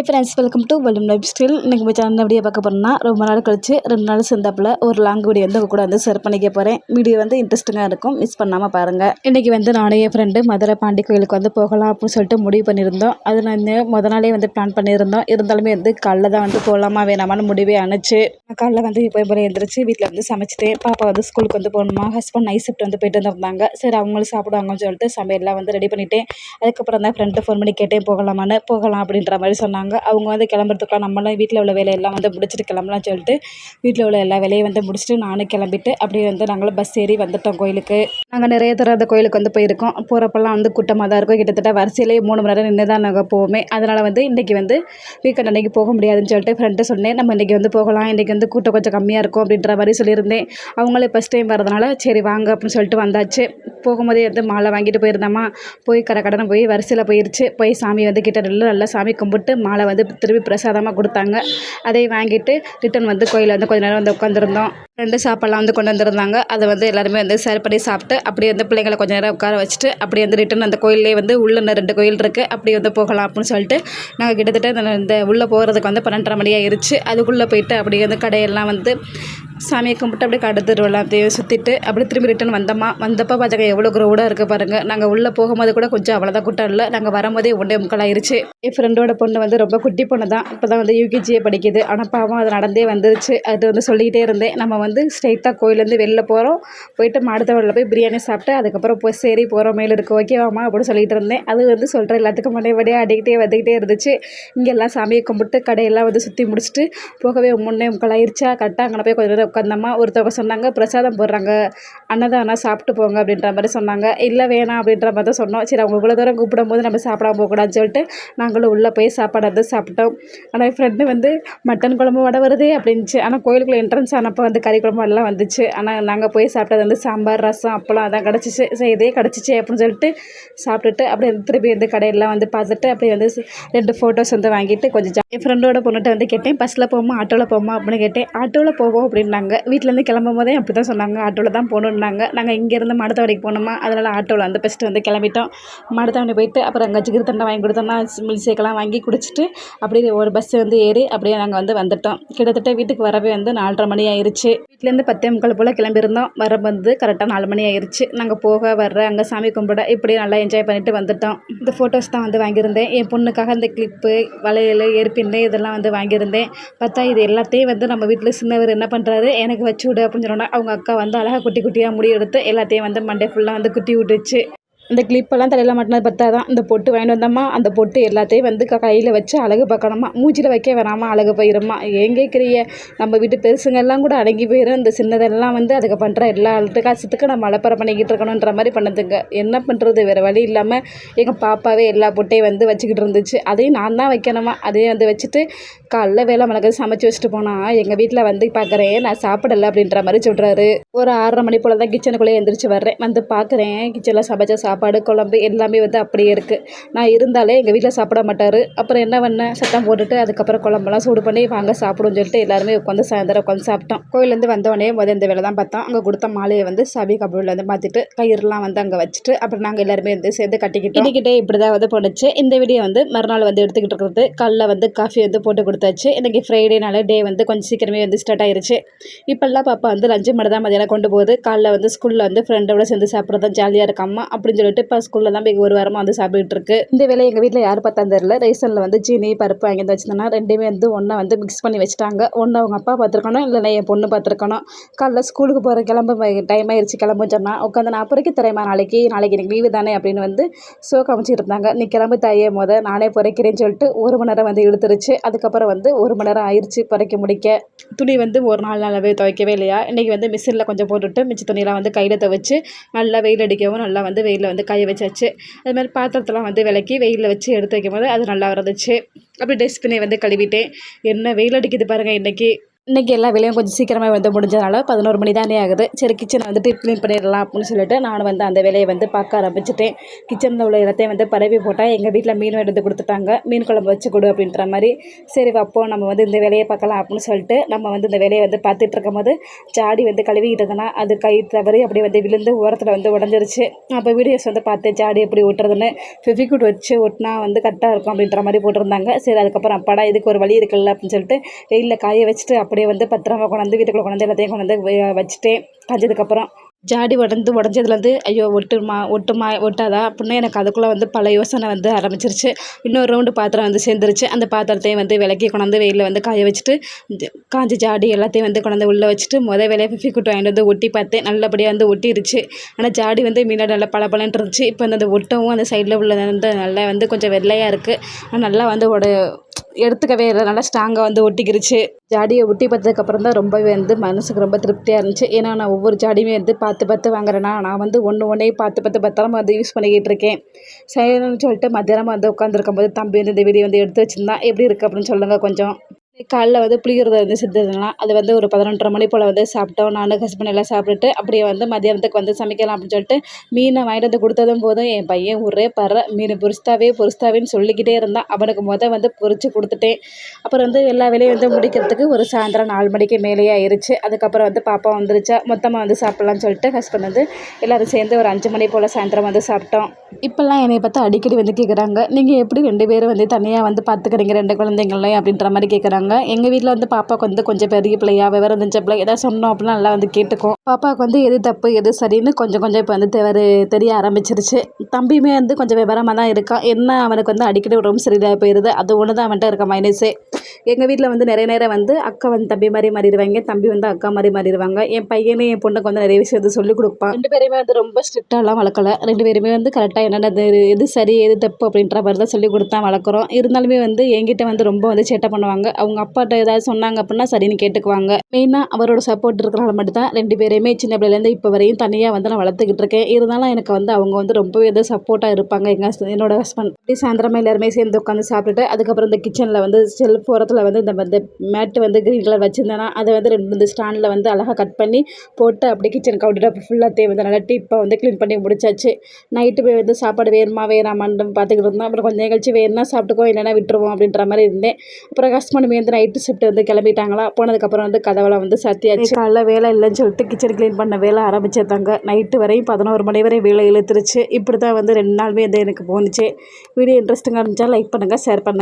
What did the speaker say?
Hi friends welcome to Vellam lifestyle இன்றைக்கி நம்ம channel video பார்க்க போகிறோம்னா ரொம்ப நாள் கழிச்சு ரெண்டு நாள் சேர்ந்தாப்புல ஒரு லாங் வீடியோ வந்து உங்கள் கூட வந்து ஷேர் பண்ணிக்க போகிறேன் வீடியோ வந்து இன்ட்ரெஸ்டிங்காக இருக்கும் மிஸ் பண்ணாமல் பாருங்கள் இன்றைக்கி வந்து நானே என் ஃப்ரெண்டு மதுரை பாண்டி கோயிலுக்கு வந்து போகலாம் அப்படின்னு சொல்லிட்டு முடிவு பண்ணியிருந்தோம். அது நான் முத நாளே வந்து பிளான் பண்ணியிருந்தோம். இருந்தாலுமே வந்து காலைல தான் வந்து போகலாமா வேணாமான்னு முடிவே அனுச்சு நான் காலைல வந்து இப்போ போய் எழுந்திரிச்சு வீட்டில் வந்து சமைச்சிட்டேன். பாப்பா வந்து ஸ்கூலுக்கு வந்து போகணுமா ஹஸ்பண்ட் நைட் ஷிஃப்ட் வந்து போயிட்டு வந்திருந்தாங்க. சரி அவங்களும் சாப்பிடுவாங்கன்னு சொல்லிட்டு சமையல்லாம் வந்து ரெடி பண்ணிட்டேன். அதுக்கப்புறம் தான் ஃப்ரெண்டு ஃபோன் பண்ணி கேட்டேன் போகலாமான்னு போகலாம் அப்படின்ற மாதிரி சொன்னாங்க. அவங்க வந்து கிளம்புறதுக்குலாம் நம்மளாம் வீட்டில் உள்ள வேலையெல்லாம் வந்து முடிச்சுட்டு கிளம்பலாம் சொல்லிட்டு வீட்டில் உள்ள எல்லா வேலையும் வந்து முடிச்சுட்டு நானும் கிளம்பிட்டு அப்படியே வந்து நாங்களும் பஸ் ஏறி வந்துட்டோம் கோயிலுக்கு. நாங்கள் நிறைய தடவை அந்த கோயிலுக்கு வந்து போயிருக்கோம். போகிறப்பெல்லாம் வந்து கூட்டமாக தான் இருக்கும். கிட்டத்தட்ட வரிசையிலேயே மூணு மணி நேரம் நின்று தான் நாங்கள் போவோமே. அதனால் வந்து இன்றைக்கி வந்து வீக்கெண்ட் அன்றைக்கி போக முடியாதுன்னு சொல்லிட்டு ஃப்ரெண்டு சொன்னேன். நம்ம இன்றைக்கி வந்து போகலாம். இன்றைக்கி வந்து கூட்டம் கொஞ்சம் கம்மியாக இருக்கும் அப்படின்ற மாதிரி சொல்லியிருந்தேன். அவங்களே ஃபஸ்ட் டைம் வரதுனால சரி வாங்க அப்படின்னு சொல்லிட்டு வந்தாச்சு. போகும்போதே வந்து மாலை வாங்கிட்டு போயிருந்தோமா போய் கடை கடனை போய் வரிசையில் போயிருச்சு. போய் சாமி வந்து கிட்ட நின்று நல்லா சாமி கும்பிட்டு மாலை வந்து திருப்பி பிரசாதமாக கொடுத்தாங்க. அதை வாங்கிட்டு ரிட்டன் வந்து கோயிலில் வந்து கொஞ்ச நேரம் வந்து உட்காந்துருந்தோம் ரெண்டு சாப்பாடுலாம் வந்து கொண்டு வந்திருந்தாங்க. அதை வந்து எல்லாருமே வந்து சேர் பண்ணி சாப்பிட்டு அப்படியே வந்து பிள்ளைங்களை கொஞ்ச நேரம் உட்கார வச்சுட்டு அப்படியே வந்து ரிட்டன் அந்த கோயிலே வந்து உள்ள ரெண்டு கோயில் இருக்குது அப்படி வந்து போகலாம் அப்படின்னு சொல்லிட்டு நாங்கள் கிட்டத்தட்ட இந்த- இந்த உள்ளே போகிறதுக்கு வந்து பன்னெண்டரை மணி ஆயிருச்சு. அதுக்குள்ளே போயிட்டு அப்படியே வந்து கடையெல்லாம் வந்து சாமியை கும்பிட்டு அப்படியே கடை தெருவெல்லாம் சுற்றிட்டு அப்படியே திரும்பி ரிட்டன் வந்தோமா வந்தப்போ பார்த்தாங்க எவ்வளோ க்ரௌடாக இருக்குது பாருங்கள் நாங்கள் உள்ளே போகும்போது கூட கொஞ்சம் அவ்வளோதான் கூட்டம் இல்லை. நாங்கள் வரும்போதே ஒன்றே முக்கலாயிருச்சு என் ஃப்ரெண்டோட பொண்ணு வந்து ரொம்ப குட்டி பொண்ணு தான். இப்போ தான் வந்து யூகேஜியே படிக்குது. ஆனால் பாவம் அது நடந்தே வந்துருச்சு. அது வந்து சொல்லிக்கிட்டே இருந்தேன். நம்ம வந்து ஸ்ட்ரைட்டாக கோயிலேருந்து வெளில போகிறோம் போயிட்டு மாடுத்தவரில் போய் பிரியாணி சாப்பிட்டு அதுக்கப்புறம் போய் சரி போகிறோம் மேலே இருக்கு. ஓகேவாமா அப்படின்னு சொல்லிட்டு இருந்தேன். அது வந்து சொல்கிற எல்லாத்துக்கும் மனைவடியாக அடிக்கிட்டே வந்துக்கிட்டே இருந்துச்சு. இங்கெல்லாம் சாமியை கும்பிட்டு கடையெல்லாம் வந்து சுற்றி முடிச்சுட்டு போகவே முன்னே முக்கால் ஆயிருச்சா? கரெக்டாக அங்கே போய் கொஞ்சம் நேரம் உட்காந்தம்மா ஒருத்தவங்க சொன்னாங்க பிரசாதம் போடுறாங்க அன்னதானம் சாப்பிட்டு போங்க அப்படின்ற மாதிரி சொன்னாங்க. இல்லை வேணாம் அப்படின்ற மாதிரி தான் சொன்னோம். சரி அவங்க இவ்வளோ தூரம் கூப்பிடும்போது நம்ம சாப்பிடாம போகக்கூடாதுன்னு சொல்லிட்டு நாங்களும் உள்ளே போய் சாப்பாடு வந்து சாப்பிட்டோம். ஆனால் என் ஃப்ரெண்டு வந்து மட்டன் குழம்பு வடை வருதே அப்படின்ச்சு ஆனால் கோயிலுக்குள்ள என்ட்ரன்ஸ் ஆனப்போ வந்து கறி குழம்பு எல்லாம் வந்துச்சு. ஆனால் நாங்கள் போய் சாப்பிட்டது வந்து சாம்பார் ரசம் அப்பளம் அதான் கிடச்சிச்சு. சரி இதே கிடச்சிச்சு அப்படின்னு சொல்லிட்டு சாப்பிட்டுட்டு அப்படியே திருப்பி வந்து கடையெல்லாம் வந்து பார்த்துட்டு அப்படியே வந்து ரெண்டு ஃபோட்டோஸ் வந்து வாங்கிட்டு கொஞ்சம் என் ஃப்ரெண்டோட பொண்ணுகிட்ட வந்து கேட்டேன் பஸ்ஸில் போமா ஆட்டோவில் போமா அப்படின்னு கேட்டேன். ஆட்டோவில் போவோம் அப்படின்னாங்க. வீட்டிலேருந்து கிளம்பும் போதே அப்படி தான் சொன்னாங்க. ஆட்டோவில் தான் போகணுன்னாங்க நாங்கள் இங்கேருந்து மடத்தவடைக்கு போனோமா அதனால் ஆட்டோவில் வந்து ஃபஸ்ட்டு வந்து கிளம்பிட்டோம். மடத்தவணை போயிட்டு அப்புறம் அங்கே ஜிகிரி தண்டை வாங்கி கொடுத்தோம்னா மில்சேக்கெல்லாம் வாங்கி குடிச்சிட்டு அப்படியே ஒரு பஸ் வந்து ஏறி அப்படியே நாங்கள் வந்து வந்துட்டோம். கிட்டத்தட்ட வீட்டுக்கு வரவே வந்து நாலரை மணி ஆயிடுச்சு வீட்டிலேருந்து பத்தே முக்கால் போல் கிளம்பியிருந்தோம். வர வந்து கரெக்டாக நாலு மணி ஆயிடுச்சு நாங்கள் போக வர்ற அங்கே சாமி கும்பிட இப்படியே நல்லா என்ஜாய் பண்ணிட்டு வந்துட்டோம். இந்த ஃபோட்டோஸ் தான் வந்து வாங்கியிருந்தேன். என் பொண்ணுக்காக இந்த கிளிப்பு வளையல் ஏற்பின்னு இதெல்லாம் வந்து வாங்கியிருந்தேன். பார்த்தா இது எல்லாத்தையும் வந்து நம்ம வீட்டில் சின்னவர் என்ன பண்ணுறாரு எனக்கு வச்சு விடு அப்படின்னு சொன்னோன்னா அவங்க அக்கா வந்து அழகாக குட்டி குட்டியாக முடி எடுத்து எல்லாத்தையும் வந்து மண்டே ஃபுல்லாக வந்து குட்டி விட்டுச்சு. இந்த கிளிப்பெல்லாம் தலையில் மாட்டினது பார்த்தா தான் இந்த பொட்டு வாங்கிட்டு வந்தோம்மா அந்த பொட்டு எல்லாத்தையும் வந்து கையில் வச்சு அழகு பார்க்கணுமா மூச்சில் வைக்க வேணாமா அழகு போயிடுமா ஏன் கேட்குறிய நம்ம வீட்டு பெருசுங்கெல்லாம் கூட அடங்கி போயிடும் இந்த சின்னதெல்லாம் வந்து அதுக்கு பண்ணுற எல்லா அழுத்த காசுத்துக்கு நம்ம அலப்பறை பண்ணிக்கிட்டு இருக்கணுன்ற மாதிரி பண்ணுதுங்க. என்ன பண்ணுறது வேறு வழி இல்லாமல் எங்கள் பாப்பாவே எல்லா பொட்டையும் வந்து வச்சுக்கிட்டு இருந்துச்சு. அதையும் நான் தான் வைக்கணுமா? அதையும் வந்து வச்சுட்டு காலைல வேலை மிளகு சமைச்சு வச்சுட்டு போனால் எங்கள் வீட்டில் வந்து பார்க்குறேன் நான் சாப்பிடலை அப்படின்ற மாதிரி சொல்கிறாரு ஒரு ஆறரை மணி போல் தான் கிச்சனுக்குள்ளே எந்திரிச்சு வர்றேன். வந்து பார்க்குறேன் கிச்சனில் சமைச்ச சாப்பாடு குழம்பு எல்லாமே வந்து அப்படியே இருக்குது நான் இருந்தாலே எங்கள் வீட்டில் சாப்பிட மாட்டார். அப்புறம் என்ன பண்ணேன் சட்டம் போட்டுட்டு அதுக்கப்புறம் குழம்பெல்லாம் சூடு பண்ணி வாங்க சாப்பிடுன்னு சொல்லிட்டு எல்லாருமே உட்காந்து சாயந்தரம் உட்காந்து சாப்பிட்டோம். கோயிலேருந்து வந்தோடனே முதல் இந்த வேலை தான் பார்த்தோம். அங்கே கொடுத்த மாலையை வந்து சபி கபூரில் வந்து மாற்றிட்டு கயிறுலாம் வந்து அங்கே வச்சுட்டு அப்புறம் நாங்கள் எல்லாருமே வந்து சேர்ந்து கட்டிக்கிட்டோம். கட்டிக்கிட்டே இப்படி தான் வந்து போணுச்சு. இந்த வீடியோ வந்து மறுநாள் வந்து எடுத்துக்கிட்டு இருக்கிறது. காலைல வந்து காஃபி வந்து போட்டு கொடுத்தாச்சு. இன்றைக்கி ஃப்ரைடேனால டே வந்து கொஞ்சம் சீக்கிரமே வந்து ஸ்டார்ட் ஆயிருச்சு. இப்போல்லாம் பாப்பா வந்து லஞ்சு மட்டும் தான் மதியானம் கொண்டு போகுது. காலைல வந்து ஸ்கூலில் வந்து ஃப்ரெண்டோட சேர்ந்து சாப்பிட்றது தான் ஜாலியாக இருக்காமா அப்படின்னு சொல்லிட்டு இப்போ ஸ்கூலில் தான் போய் ஒரு வாரமாக வந்து சாப்பிட்டுட்டு இருக்கு இந்த வேலை எங்கள் வீட்டில் யார் பார்த்தா தெரியல. ரைசனில் வந்து சீனி பருப்பு வாங்கி வந்து வச்சிருந்தோன்னா ரெண்டுமே வந்து ஒன்றா வந்து மிக்ஸ் பண்ணி வச்சுட்டாங்க. ஒன்று அவங்க அப்பா பார்த்துருக்கணும் இல்லைன்னா என் பொண்ணு பார்த்துருக்கணும். காலைல ஸ்கூலுக்கு போகிற கிளம்ப டைம் ஆயிடுச்சு கிளம்புன்னு சொன்னால் உட்காந்து நான் பொறைக்க தரேம்மா நாளைக்கு நாளைக்கு எனக்கு லீவு தானே அப்படின்னு வந்து சோ காமிச்சிட்டு இருந்தாங்க. நீ கிளம்பு தாயே மொதல் நானே பிறக்கிறேன்னு சொல்லிட்டு ஒரு மணி நேரம் வந்து இழுத்துருச்சு. அதுக்கப்புறம் வந்து ஒரு மணி நேரம் ஆயிடுச்சு பிறக்க முடிக்க. துணி வந்து ஒரு நாள் நல்லாவே துவைக்கவே இல்லையா? இன்றைக்கி வந்து மிஷினில் கொஞ்சம் போட்டுட்டு மிச்ச துணியெல்லாம் வந்து கையில் துவைச்சு நல்லா வெயில் அடிக்கவும் நல்லா வந்து வெயிலில் வந்து காய வச்சாச்சு. அது மாதிரி பாத்திரத்தெல்லாம் வந்து விளக்கி வெயிலில் வச்சு எடுத்து வைக்கும் போது அது நல்லா இருந்துச்சு. அப்படி டஸ்ட்பினை வந்து கழுவிட்டேன். என்ன வெயில் அடிக்குது பாருங்கள் இன்றைக்கி இன்றைக்கி எல்லா வேலையும் கொஞ்சம் சீக்கிரமாக வந்து முடிஞ்சதுனால பதினோரு மணி தானே ஆகுது. சரி கிச்சனை வந்துட்டு க்ளீன் பண்ணிடலாம் அப்படின்னு சொல்லிட்டு நான் வந்து அந்த வேலையை வந்து பார்க்க ஆரம்பிச்சிட்டேன். கிச்சனில் உள்ள இடத்தையும் வந்து பரவி போட்டால் எங்கள் வீட்டில் மீன் எடுத்து கொடுத்துட்டாங்க. மீன் குழம்பு வச்சு கொடு அப்படின்ற மாதிரி. சரி வைப்போம் நம்ம வந்து இந்த வேலையை பார்க்கலாம் அப்படின்னு சொல்லிட்டு நம்ம வந்து இந்த வேலையை வந்து பார்த்துட்டு இருக்கும்போது ஜாடி வந்து கழுவிக்கிட்டதுன்னா அது கை தவறி அப்படியே வந்து விழுந்து ஓரத்தில் வந்து உடஞ்சிருச்சு. அப்போ வீடியோஸ் வந்து பார்த்தேன் ஜாடி எப்படி ஒட்டுறதுன்னு. ஃபெவிக்விட் வச்சு ஒட்டினா வந்து கரெக்டாக இருக்கும் அப்படின்ற மாதிரி போட்டிருந்தாங்க. சரி அதுக்கப்புறம் அப்பாடா இதுக்கு ஒரு வழி இருக்குல்ல அப்படின்னு சொல்லிட்டு வெயிலில் காய வச்சுட்டு அப்படியே வந்து பத்திரமா கொண்டாந்து வீட்டுக்குள்ளே கொண்டாந்து எல்லாத்தையும் கொண்டாந்து வச்சுட்டேன் காஞ்சதுக்கப்புறம் ஜாடி உடந்து உடஞ்சதுலேருந்து ஐயோ ஒட்டுமா ஒட்டுமா ஒட்டாதா அப்படின்னு எனக்கு அதுக்குள்ளே வந்து பல யோசனை வந்து ஆரம்பிச்சிருச்சு. இன்னொரு ரவுண்டு பாத்திரம் வந்து சேர்ந்துருச்சு. அந்த பாத்திரத்தையும் வந்து விளக்கி கொண்டாந்து வெயிலில் வந்து காய வச்சுட்டு இந்த காஞ்ச ஜாடி எல்லாத்தையும் வந்து கொண்டாந்து உள்ளே வச்சுட்டு மொதல் வேலையை ஃபிஃபி குட்டு வாங்கிட்டு வந்து ஒட்டி பார்த்தேன் நல்லபடியாக வந்து ஒட்டிருச்சு. ஆனால் ஜாடி வந்து முன்னாடி நல்லா பல இருந்துச்சு. இப்போ வந்து அந்த ஒட்டவும் அந்த சைடில் உள்ள வந்து நல்லா வந்து கொஞ்சம் வெள்ளையாக இருக்குது ஆனால் நல்லா வந்து உட எடுத்துக்கவே இல்லை. நல்லா ஸ்ட்ராங்காக வந்து ஒட்டிக்கிருச்சு. ஜாடியை ஒட்டி பார்த்ததுக்கப்புறம் தான் ரொம்பவே வந்து மனசுக்கு ரொம்ப திருப்தியாக இருந்துச்சு. ஏன்னா நான் ஒவ்வொரு ஜாடியுமே வந்து பார்த்து பார்த்து வாங்குறேன்னா நான் வந்து ஒன்று ஒன்றே பார்த்து பார்த்து பத்திரமா வந்து யூஸ் பண்ணிக்கிட்டு இருக்கேன். சரின்னு சொல்லிட்டு மத்தியானமாக வந்து உட்காந்துருக்கும் போது தம்பி வந்து இந்த வீடியோ வந்து எடுத்து வச்சுருந்தான். எப்படி இருக்குது அப்படின்னு சொல்லுங்கள் கொஞ்சம். காலைல வந்து புளியோதரை வந்து செஞ்சதுலாம். அது வந்து ஒரு பதினொன்றரை மணி போல் வந்து சாப்பிட்டோம். நான் ஹஸ்பண்ட் எல்லாம் சாப்பிட்டுட்டு அப்படியே வந்து மதியானத்துக்கு வந்து சமைக்கலாம் அப்படின்னு சொல்லிட்டு மீனை வாங்கிட்டு வந்து கொடுத்ததும் போதும் என் பையன் ஒரே பற மீன் பொரிஸ்தாவே பொரிஸ்தாவேன்னு சொல்லிக்கிட்டே இருந்தான். அவனுக்கு முத வந்து பொரிச்சு கொடுத்துட்டேன். அப்புறம் வந்து எல்லா வேலையும் வந்து முடிக்கிறதுக்கு ஒரு சாயந்தரம் நாலு மணிக்கு மேலேயே ஆயிருச்சு. அதுக்கப்புறம் வந்து பாப்பா வந்துருச்சா மொத்தமாக வந்து சாப்பிட்லான்னு சொல்லிட்டு ஹஸ்பண்ட் வந்து எல்லோரும் சேர்ந்து ஒரு அஞ்சு மணி போல் சாயந்தரம் வந்து சாப்பிட்டோம். இப்போல்லாம் என்னை பார்த்து அடிக்கடி வந்து கேட்குறாங்க நீங்கள் எப்படி ரெண்டு பேரும் வந்து தனியாக வந்து பார்த்துக்கிறீங்க ரெண்டு குழந்தைங்களையும் அப்படின்ற மாதிரி கேட்குறாங்க எங்கள் வீட்டில் வந்து பாப்பாவுக்கு வந்து கொஞ்சம் பெரிய பிள்ளையா விவரம் தெரிஞ்ச பிள்ளை ஏதாவது சொன்னோம் அப்படின்னா நல்லா வந்து கேட்டுக்கும் பாப்பாவுக்கு வந்து எது தப்பு எது சரின்னு கொஞ்சம் கொஞ்சம் இப்போ வந்து தெவரு தெரிய ஆரம்பிச்சிருச்சு. தம்பியுமே வந்து கொஞ்சம் விவரமாக தான் இருக்கான் என்ன அவனுக்கு வந்து அடிக்கடி உடம்பு சரியில்லாத போயிடுது அது ஒன்று தான் அவன்கிட்ட இருக்க மைனஸே எங்கள் வீட்டில் வந்து நிறைய நேரம் வந்து அக்கா வந்து தம்பி மாதிரி மாறிடுவாங்க தம்பி வந்து அக்கா மாதிரி மாறிடுவாங்க. என் பையனே என் பொண்ணுக்கு வந்து நிறைய விஷயம் வந்து சொல்லிக் கொடுப்பான் ரெண்டு பேருமே வந்து ரொம்ப ஸ்ட்ரிக்டாலாம் வளர்க்கல. ரெண்டு பேருமே வந்து கரெக்டாக என்னென்ன எது சரி எது தப்பு அப்படின்ற மாதிரி தான் சொல்லி கொடுத்தா வளர்க்குறோம். இருந்தாலுமே வந்து என்கிட்ட வந்து ரொம்ப வந்து சேட்டை பண்ணுவாங்க. அவங்க அப்பாட்ட ஏதாவது சொன்னாங்க அப்படின்னா சரின்னு கேட்டுக்குவாங்க. மெயினாக அவரோட சப்போர்ட் இருக்கிறனால மட்டும்தான் ரெண்டு பேரையுமே சின்ன பிள்ளைலேருந்து இப்போ வரையும் தனியாக வந்து நான் வளர்த்துக்கிட்டு இருக்கேன். இருந்தாலும் எனக்கு வந்து அவங்க வந்து ரொம்பவே வந்து சப்போர்ட்டாக இருப்பாங்க. எங்கள் என்னோட ஹஸ்பண்ட் அப்படி சாயந்தரமாக எல்லாருமே சேர்ந்து உட்காந்து சாப்பிட்டுட்டு அதுக்கப்புறம் இந்த கிச்சனில் வந்து செல்ஃப் ஓரத்தில் வந்து இந்த வந்து மேட்டு வந்து க்ரீன் கலர் வச்சுருந்தேன்னா அதை வந்து ரெண்டு இந்த ஸ்டாண்டில் வந்து அழகாக கட் பண்ணி போட்டு அப்படியே கிச்சன் கவுண்டர் ஃபுல்லாக வந்து நல்லா டீப்பாக வந்து க்ளீன் பண்ணி முடிச்சாச்சு. நைட்டு போய் வந்து சாப்பாடு வேணுமா வேணாமான்னு பார்த்துக்கிட்டு இருந்தோம் அப்புறம் கொஞ்சம் கழிச்சு வேணும்னா சாப்பிட்டுக்கோ இல்லைன்னா விட்டுருவோம் அப்படின்ற மாதிரி இருந்தேன். அப்புறம் ஹஸ்பண்ட் வந்து நைட்டு ஷிஃப்ட் வந்து கிளம்பிட்டாங்களா? போனதுக்கப்புறம் வந்து கதவெல்லாம் வந்து சத்தியாச்சு. காலைல வேலை இல்லைன்னு சொல்லிட்டு கிச்சன் க்ளீன் பண்ண வேலை ஆரம்பிச்சிருந்தாங்க. நைட்டு வரையும் பதினோரு மணி வரை வேலை இழுத்துருச்சு. இப்படி தான் வந்து ரெண்டு நாளுமே வந்து எனக்கு போணுச்சு. வீடியோ இன்ட்ரெஸ்டிங்காக இருந்துச்சா லைக் பண்ணுங்கள் ஷேர் பண்ணுங்கள்